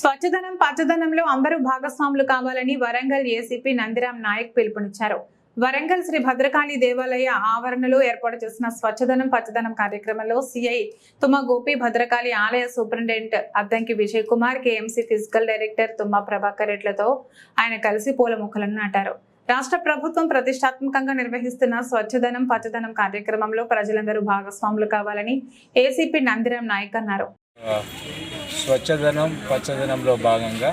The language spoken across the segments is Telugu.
స్వచ్ఛదనం పచ్చదనంలో అందరూ భాగస్వాములు కావాలని వరంగల్ ఏసీపీ నందిరాం నాయక్ పిలుపునిచ్చారు. వరంగల్ శ్రీ భద్రకాళి దేవాలయ ఆవరణలో ఏర్పాటు చేసిన స్వచ్ఛదనం పచ్చదనం కార్యక్రమంలో సిఐ తుమ్మ గోపి భద్రకాళి ఆలయ superintendent Addanki Vijay Kumar KMC physical director Tumma Prabhakar రెడ్లతో ఆయన కలిసి పూల మొక్కలను నాటారు. రాష్ట్ర ప్రభుత్వం ప్రతిష్టాత్మకంగా నిర్వహిస్తున్న స్వచ్ఛదనం పచ్చదనం కార్యక్రమంలో ప్రజలందరూ భాగస్వాములు కావాలని ఏసీపీ నందిరాం నాయక్ అన్నారు. స్వచ్ఛదనం పచ్చదనంలో భాగంగా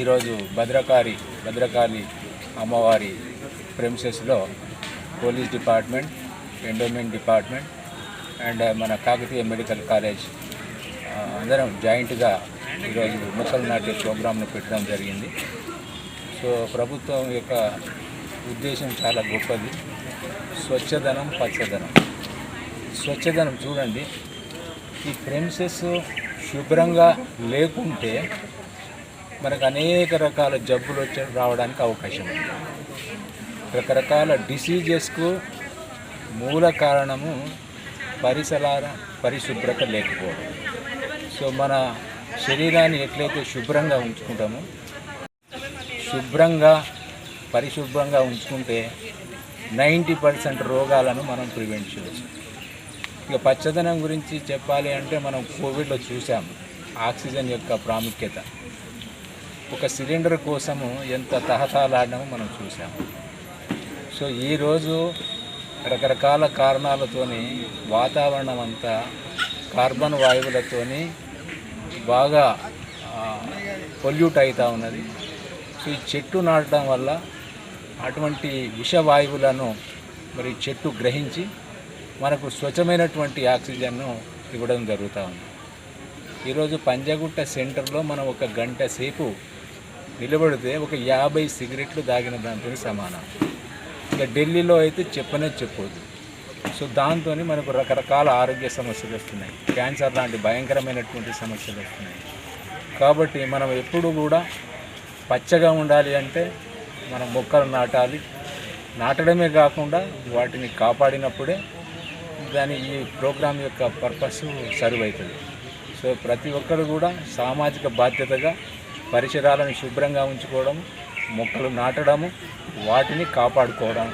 ఈరోజు భద్రకాళి భద్రకాళి అమ్మవారి ప్రెమిసెస్లో police department endowment department and మన కాకతీయ మెడికల్ కాలేజ్ అందరం జాయింట్గా ఈరోజు మొక్కలు నాటే ప్రోగ్రామ్ను పెట్టడం జరిగింది. సో ప్రభుత్వం యొక్క ఉద్దేశం చాలా గొప్పది. స్వచ్ఛదనం పచ్చదనం. స్వచ్ఛదనం చూడండి. ఈ ప్రెమిసెస్ శుభ్రంగా లేకుంటే మనకు అనేక రకాల జబ్బులు వచ్చి రావడానికి అవకాశం ఉంది. రకరకాల డిసీజెస్కు మూల కారణము పరిసరాల పరిశుభ్రత లేకపోవడం. సో మన శరీరాన్ని ఎట్లయితే శుభ్రంగా ఉంచుకుంటామో శుభ్రంగా పరిశుభ్రంగా ఉంచుకుంటే నైంటీ పర్సెంట్ రోగాలను మనం ప్రివెంట్ చేయవచ్చు. ఇక పచ్చదనం గురించి చెప్పాలి అంటే మనం కోవిడ్లో చూసాం ఆక్సిజన్ యొక్క ప్రాముఖ్యత. ఒక సిలిండర్ కోసము ఎంత తహతలాడమో మనం చూసాం సో ఈరోజు రకరకాల కారణాలతోని వాతావరణం అంతా కార్బన్ వాయువులతోని బాగా పొల్యూట్ అవుతూ ఉన్నది. సో ఈ చెట్టు నాటడం వల్ల అటువంటి విషవాయువులను మరి చెట్టు గ్రహించి మనకు స్వచ్ఛమైనటువంటి ఆక్సిజన్ను ఇవ్వడం జరుగుతూ ఉంది. ఈరోజు పంజగుట్ట సెంటర్లో మనం ఒక గంట సేపు నిలబడితే ఒక యాభై సిగరెట్లు దాగిన దాంతో సమానం. ఇక ఢిల్లీలో అయితే చెప్పనే చెప్పొద్దు. సో దాంతో మనకు రకరకాల ఆరోగ్య సమస్యలు వస్తున్నాయి. క్యాన్సర్ లాంటి భయంకరమైనటువంటి సమస్యలు వస్తున్నాయి. కాబట్టి మనం ఎప్పుడు కూడా పచ్చగా ఉండాలి అంటే మనం మొక్కలు నాటాలి. నాటడమే కాకుండా వాటిని కాపాడినప్పుడే దాని ఈ ప్రోగ్రాం యొక్క పర్పస్ సర్వ్ అవుతుంది. సో ప్రతి ఒక్కరు కూడా సామాజిక బాధ్యతగా పరిసరాలను శుభ్రంగా ఉంచుకోవడం మొక్కలు నాటడము వాటిని కాపాడుకోవడం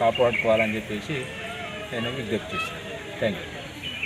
కాపాడుకోవాలని చెప్పేసి నేను విజ్ఞప్తి చేస్తాను థ్యాంక్ యూ